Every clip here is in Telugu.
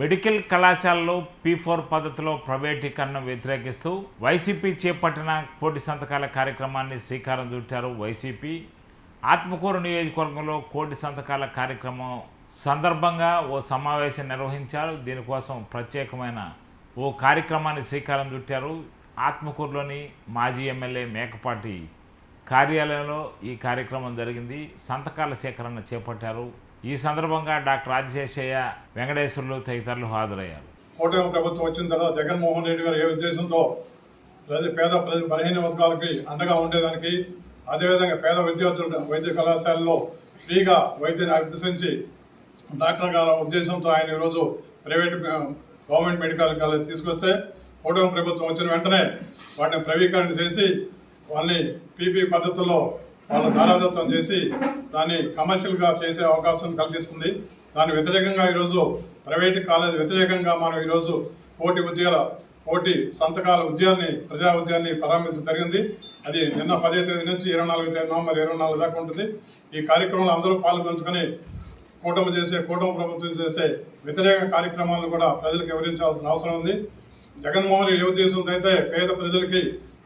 మెడికల్ కళాశాలలో పీ ఫోర్ పద్ధతిలో ప్రైవేటీకరణను వ్యతిరేకిస్తూ వైసీపీ చేపట్టిన కోటి సంతకాల కార్యక్రమాన్ని శ్రీకారం చుట్టారు వైసీపీ. ఆత్మకూరు నియోజకవర్గంలో కోటి సంతకాల కార్యక్రమం సందర్భంగా ఓ సమావేశం నిర్వహించారు. దీనికోసం ప్రత్యేకమైన ఓ కార్యక్రమాన్ని శ్రీకారం చుట్టారు. ఆత్మకూరులోని మాజీ ఎమ్మెల్యే మేకపాటి కార్యాలయంలో ఈ కార్యక్రమం జరిగింది. సంతకాల సేకరణ చేపట్టారు. ఈ సందర్భంగా డాక్టర్ ఆదిశేషయ్య వెంకటేశ్వర్లు తదితరులు హాజరయ్యారు. కూటమి ప్రభుత్వం వచ్చిన తర్వాత జగన్మోహన్ రెడ్డి గారు ఏ ఉద్దేశంతో ప్రతి పేద ప్రతి బలహీన వర్గాలకి అండగా ఉండేదానికి అదేవిధంగా పేద విద్యార్థులు వైద్య కళాశాలలో ఫ్రీగా వైద్యాన్ని అభ్యసించి డాక్టర్ గారి ఉద్దేశంతో ఆయన ఈరోజు ప్రైవేట్ గవర్నమెంట్ మెడికల్ కాలేజ్ తీసుకొస్తే కూటమి ప్రభుత్వం వచ్చిన వెంటనే వాటిని ప్రవీకరణ చేసి వాళ్ళని పీపీ పద్ధతుల్లో వాళ్ళ దారాదత్తం చేసి దాన్ని కమర్షియల్గా చేసే అవకాశం కల్పిస్తుంది. దాని వ్యతిరేకంగా ఈరోజు ప్రైవేట్ కాలేజ్ వ్యతిరేకంగా మనం ఈరోజు కోటి ఉద్యోగాల కోటి సంతకాల ఉద్యాన్ని ప్రజా ఉద్యాన్ని ప్రారంభించడం జరిగింది. అది నిన్న పదే తేదీ నుంచి ఇరవై నాలుగో తేదీ నవంబర్ ఇరవై నాలుగు దాకా ఉంటుంది. ఈ కార్యక్రమంలో అందరూ పాల్గొంచుకొని కూటమి చేసే కూటమి ప్రభుత్వం చేసే వ్యతిరేక కార్యక్రమాలను కూడా ప్రజలకు వివరించాల్సిన అవసరం ఉంది. జగన్మోహన్ ఏ ఉద్దేశంతో అయితే పేద ప్రజలకి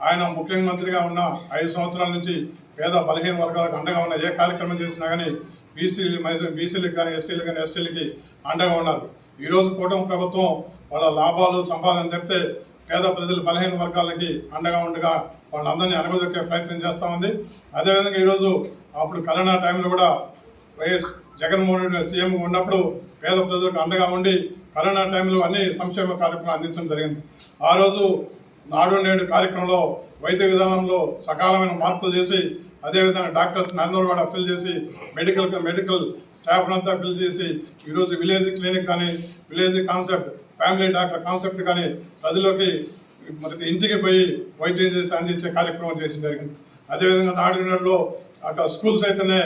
ఆయన ముఖ్యమంత్రిగా ఉన్న ఐదు సంవత్సరాల నుంచి పేద బలహీన వర్గాలకు అండగా ఉన్న ఏ కార్యక్రమం చేసినా కానీ బీసీలు బీసీలకు కానీ ఎస్సీలకు కానీ ఎస్టీలకి అండగా ఉన్నారు. ఈరోజు కూటమి ప్రభుత్వం వాళ్ళ లాభాలు సంపాదన చెప్తే పేద ప్రజలు బలహీన వర్గాలకి అండగా ఉండగా వాళ్ళందరినీ అనగదొక్కే ప్రయత్నం చేస్తూ ఉంది. అదేవిధంగా ఈరోజు అప్పుడు కరోనా టైంలో కూడా వైఎస్ జగన్మోహన్ రెడ్డి సీఎం ఉన్నప్పుడు పేద ప్రజలకు అండగా ఉండి కరోనా టైంలో అన్ని సంక్షేమ కార్యక్రమాలు అందించడం జరిగింది. ఆ రోజు నాడు నేడు కార్యక్రమంలో వైద్య విధానంలో సకాలమైన మార్పులు చేసి అదేవిధంగా డాక్టర్స్ అందరూ కూడా ఫిల్ చేసి మెడికల్ మెడికల్ స్టాఫ్ అంతా ఫిల్ చేసి ఈరోజు విలేజ్ క్లినిక్ కానీ village concept family doctor concept కానీ ప్రజలోకి మరి ఇంటికి పోయి వైద్యం చేసి అందించే కార్యక్రమం చేసి జరిగింది. అదేవిధంగా నాడు నేడులో అక్కడ స్కూల్స్ అయితేనే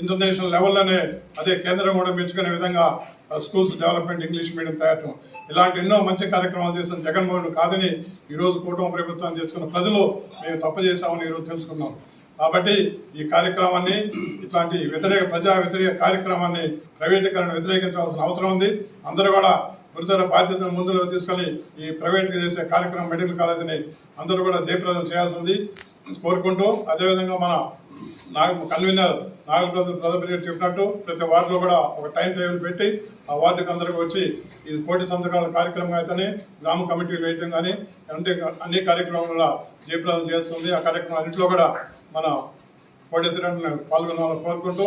ఇంటర్నేషనల్ లెవెల్లోనే అదే కేంద్రం కూడా మెచ్చుకునే విధంగా స్కూల్స్ డెవలప్మెంట్ ఇంగ్లీష్ మీడియం తయారు ఇలాంటి ఎన్నో మంచి కార్యక్రమాలు చేసిన జగన్మోహన్ కాదని ఈరోజు కూటమి ప్రభుత్వం చేసుకున్న ప్రజలు మేము తప్పు చేశామని ఈరోజు తెలుసుకున్నాం. కాబట్టి ఈ కార్యక్రమాన్ని ఇట్లాంటి వ్యతిరేక ప్రజా వ్యతిరేక కార్యక్రమాన్ని ప్రైవేటీకరణ వ్యతిరేకించాల్సిన అవసరం ఉంది. అందరూ కూడా గురుతర బాధ్యతను ముందులో తీసుకొని ఈ ప్రైవేట్ చేసే కార్యక్రమం మెడికల్ కాలేజీని అందరూ కూడా జయప్రదం చేయాల్సింది కోరుకుంటూ అదేవిధంగా మన నాగ కన్వీనర్ నాగప్రద ప్రదపతి చెప్పినట్టు ప్రతి వార్డులో కూడా ఒక టైం టేబుల్ పెట్టి ఆ వార్డుకి అందరికి వచ్చి ఇది కోటి సంతకాల కార్యక్రమం అయితేనే గ్రామ కమిటీ వేయటం కానీ అంటే అన్ని కార్యక్రమాలు జయప్రదం చేస్తుంది. ఆ కార్యక్రమం అన్నింటిలో కూడా మన కోటేశ్వరాన్ని పాల్గొనాలని కోరుకుంటూ